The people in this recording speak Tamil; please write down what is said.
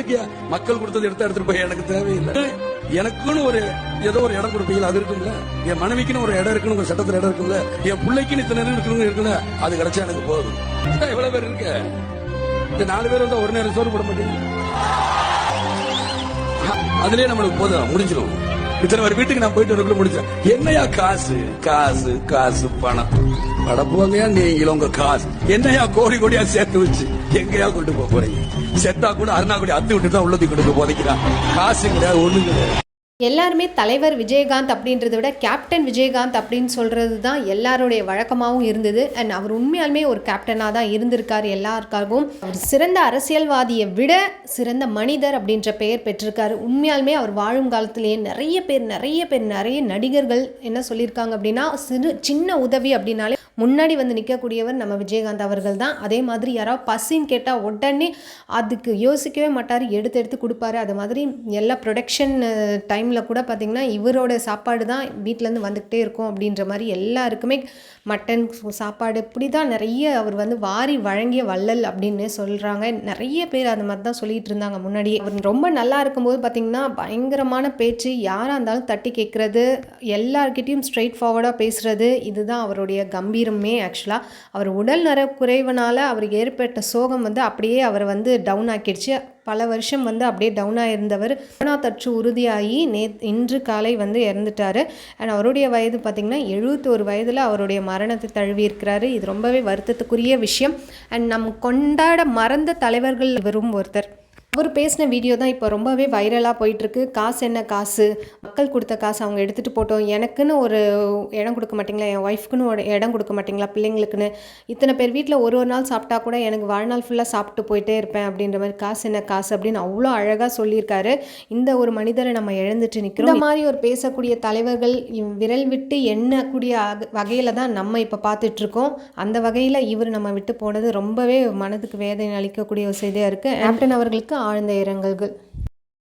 என்னத்துக்கு மக்கள் கொடுத்தது எடுத்து எடுத்துட்டு போய் எனக்கு தேவையில்லை. எனக்குன்னு ஒரு ஏதோ ஒரு இடம் கொடுப்பீங்களா? அது இருக்கும்ல. என் மனைவிக்குன்னு ஒரு இடம் இருக்குன்னு ஒரு சட்டத்துல இடம் இருக்கும்ல. என் பிள்ளைக்குன்னு இத்தனை நேரம் இருக்கணும் இருக்குல்ல. அது கிடைச்சா எனக்கு போதும். எவ்வளவு பேர் இருக்க. இந்த நாலு பேர் வந்தா ஒரு நேரம் சோறு போட மாட்டீங்க. அதுலயே நம்மளுக்கு போதும். முடிஞ்சிடும். இத்தனை ஒரு வீட்டுக்கு நான் போயிட்டு வரக்குள்ள முடிச்சேன் என்னையா காசு? காசு காசு பணம். அடப்புவங்கயா நீங்களும் உங்க காசு என்னையா கோடி கோடியா சேர்த்து வச்சு எங்கயா கொண்டு போக போறீங்க? செத்தா கூட அருணா கூட அத்து விட்டு தான் உள்ளது கொண்டு போதைக்கிறான் காசு கிடையாது ஒண்ணு கிடையாது. எல்லாருமே தலைவர் விஜயகாந்த் அப்படின்றத விட கேப்டன் விஜயகாந்த் அப்படின்னு சொல்கிறது தான் எல்லாருடைய வழக்கமாகவும் இருந்தது. அண்ட் அவர் உண்மையாலுமே ஒரு கேப்டனாக தான் இருந்திருக்கார் எல்லாருக்காகவும். அவர் சிறந்த அரசியல்வாதியை விட சிறந்த மனிதர் அப்படின்ற பெயர் பெற்றிருக்காரு. உண்மையாலுமே அவர் வாழும் காலத்திலேயே நிறைய பேர் நிறைய பேர் நிறைய நடிகர்கள் என்ன சொல்லியிருக்காங்க அப்படின்னா சிறு சின்ன உதவி அப்படின்னாலே முன்னாடி வந்து நிற்கக்கூடியவர் நம்ம விஜயகாந்த் அவர்கள் தான் அதே மாதிரி யாராவது பசின்னு கேட்டால் உடனே அதுக்கு யோசிக்கவே மாட்டார். எடுத்து எடுத்து கொடுப்பாரு. அது மாதிரி எல்லா ப்ரொடக்ஷன் டைமில் கூட பார்த்திங்கன்னா இவரோட சாப்பாடு தான் வீட்டிலேருந்து வந்துக்கிட்டே இருக்கும் அப்படின்ற மாதிரி எல்லாருக்குமே மட்டன் சாப்பாடு இப்படி தான் நிறைய அவர் வந்து வாரி வழங்கிய வள்ளல் அப்படின்னு சொல்கிறாங்க நிறைய பேர் அந்த மாதிரி தான் சொல்லிகிட்டு இருந்தாங்க முன்னாடியே. அவர் ரொம்ப நல்லா இருக்கும்போது பார்த்திங்கன்னா பயங்கரமான பேச்சு. யாராக இருந்தாலும் தட்டி கேட்குறது எல்லார்கிட்டயும் ஸ்ட்ரெயிட் ஃபார்வர்டாக பேசுகிறது இதுதான் அவருடைய கம்பீரம். ஆக்சுவலாக அவர் உடல் நர குறைவனால் அவருக்கு ஏற்பட்ட சோகம் வந்து அப்படியே அவரை வந்து டவுன் ஆக்கிடுச்சு. பல வருஷம் வந்து அப்படியே டவுனாக இருந்தவர் கொரோனா தொற்று உறுதியாகி நே இன்று காலை வந்து இறந்துட்டார். அண்ட் அவருடைய வயது பார்த்திங்கன்னா எழுபத்தோரு வயதில் அவருடைய மரணத்தை தழுவி இருக்கிறாரு இது ரொம்பவே வருத்தத்துக்குரிய விஷயம். அண்ட் நம் கொண்டாட மறந்த தலைவர்கள் இவரும் ஒருத்தர். அவர் பேசின வீடியோ தான் இப்போ ரொம்பவே வைரலாக போயிட்டுருக்கு. காசு என்ன காசு? மக்கள் கொடுத்த காசு அவங்க எடுத்துகிட்டு போட்டோம். எனக்குன்னு ஒரு இடம் கொடுக்க மாட்டிங்களா? என் ஒய்ஃப்க்குன்னு ஒரு இடம் கொடுக்க மாட்டிங்களா? பிள்ளைங்களுக்குன்னு. இத்தனை பேர் வீட்டில் ஒரு ஒரு நாள் சாப்பிட்டா கூட எனக்கு வாழ்நாள் ஃபுல்லாக சாப்பிட்டு போயிட்டே இருப்பேன் அப்படின்ற மாதிரி காசு என்ன காசு அப்படின்னு அவ்வளோ அழகாக சொல்லியிருக்காரு. இந்த ஒரு மனிதரை நம்ம இழந்துட்டு நிற்கிறோம் இந்த மாதிரி ஒரு பேசக்கூடிய தலைவர்கள் விரல் விட்டு எண்ணக்கூடிய வகையில் தான் நம்ம இப்போ பார்த்துட்ருக்கோம். அந்த வகையில் இவர் நம்ம விட்டு போனது ரொம்பவே மனதுக்கு வேதனை அளிக்கக்கூடிய ஒரு செய்தியாக இருக்குது ஆப்டன் அவர்களுக்கு ஆழ்ந்த இரங்கல்கள்.